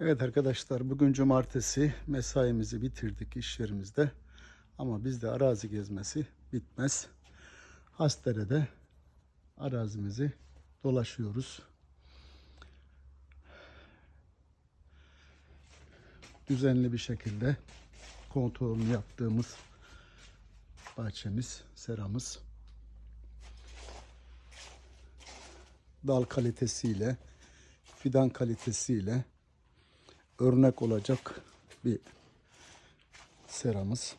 Evet arkadaşlar bugün cumartesi mesaimizi bitirdik iş yerimizde. Ama bizde arazi gezmesi bitmez. Hastere'de arazimizi dolaşıyoruz. Düzenli bir şekilde kontrolünü yaptığımız bahçemiz, seramız. Dal kalitesiyle, fidan kalitesiyle örnek olacak bir seramız.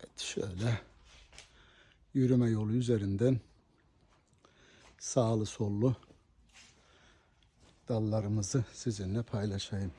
Evet, şöyle yürüme yolu üzerinden sağlı sollu dallarımızı sizinle paylaşayım.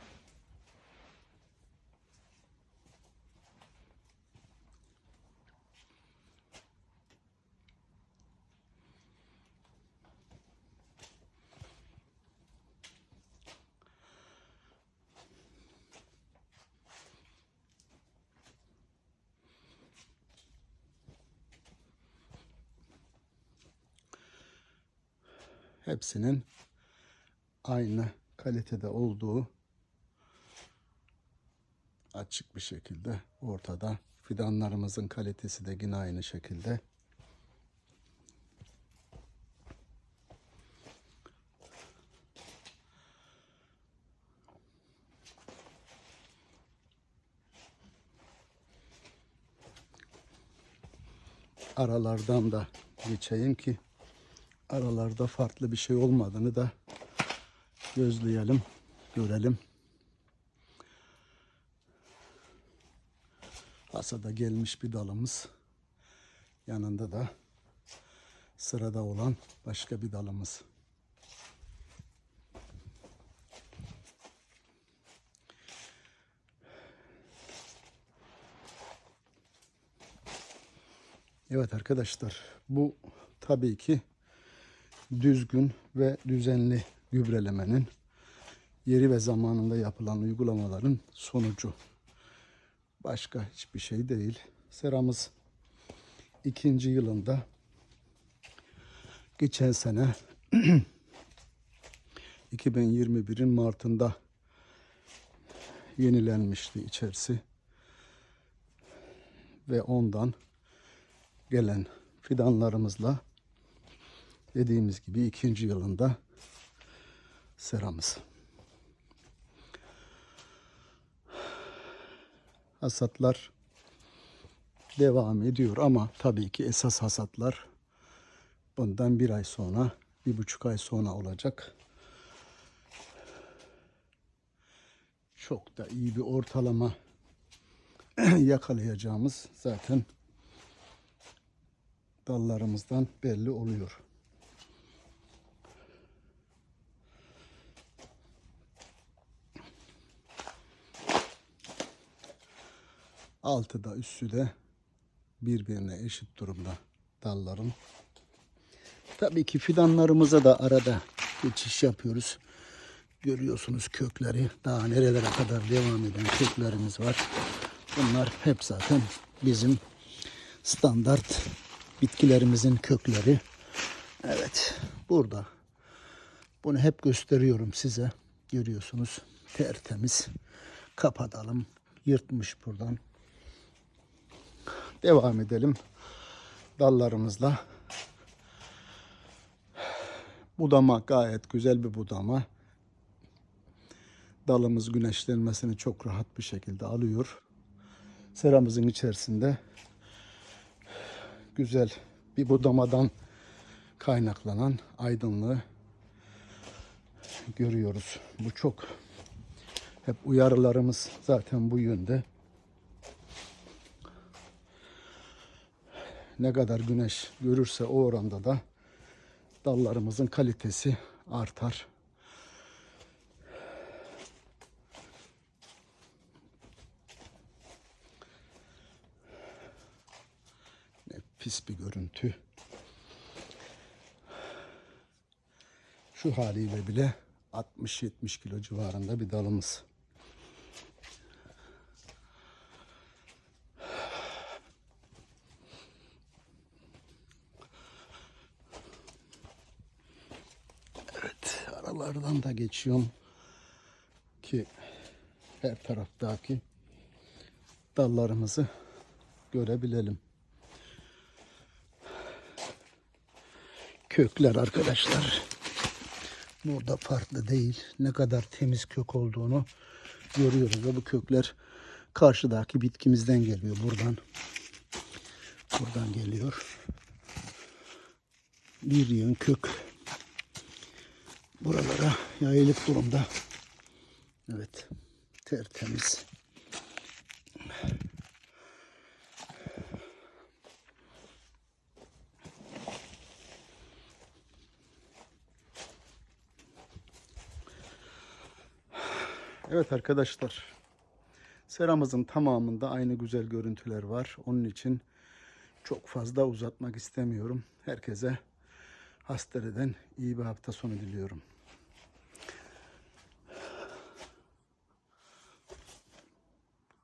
Hepsinin aynı kalitede olduğu açık bir şekilde ortada. Fidanlarımızın kalitesi de yine aynı şekilde. Aralardan da geçeyim ki aralarda farklı bir şey olmadığını da gözleyelim, görelim. Hasada gelmiş bir dalımız. Yanında da sırada olan başka bir dalımız. Evet arkadaşlar bu tabii ki düzgün ve düzenli gübrelemenin yeri ve zamanında yapılan uygulamaların sonucu. Başka hiçbir şey değil. Seramız ikinci yılında geçen sene 2021'in Mart'ında yenilenmişti içerisi ve ondan gelen fidanlarımızla dediğimiz gibi ikinci yılında seramız. Hasatlar devam ediyor ama tabii ki esas hasatlar bundan bir ay sonra, bir buçuk ay sonra olacak. Çok da iyi bir ortalama yakalayacağımız zaten dallarımızdan belli oluyor. Altı da üstü de birbirine eşit durumda dalların. Tabii ki fidanlarımıza da arada geçiş yapıyoruz. Görüyorsunuz kökleri. Daha nerelere kadar devam eden köklerimiz var. Bunlar hep zaten bizim standart bitkilerimizin kökleri. Evet burada. Bunu hep gösteriyorum size. Görüyorsunuz tertemiz. Kapatalım. Yırtmış buradan. Devam edelim dallarımızla. Budama gayet güzel bir budama. Dalımız güneşlenmesini çok rahat bir şekilde alıyor. Seramızın içerisinde güzel bir budamadan kaynaklanan aydınlığı görüyoruz. Bu çok hep uyarılarımız zaten bu yönde. Ne kadar güneş görürse o oranda da dallarımızın kalitesi artar. Ne pis bir görüntü. Şu haliyle bile 60-70 kilo civarında bir dalımız. Evet, aralardan da geçiyorum ki her taraftaki dallarımızı görebilelim. Kökler arkadaşlar. Burada farklı değil. Ne kadar temiz kök olduğunu görüyoruz ve bu kökler karşıdaki bitkimizden geliyor. Buradan buradan geliyor. Bir yığın kök buralara yayılık durumda. Evet. Tertemiz. Evet arkadaşlar. Seramızın tamamında aynı güzel görüntüler var. Onun için çok fazla uzatmak istemiyorum. Herkese hastaneden iyi bir hafta sonu diliyorum.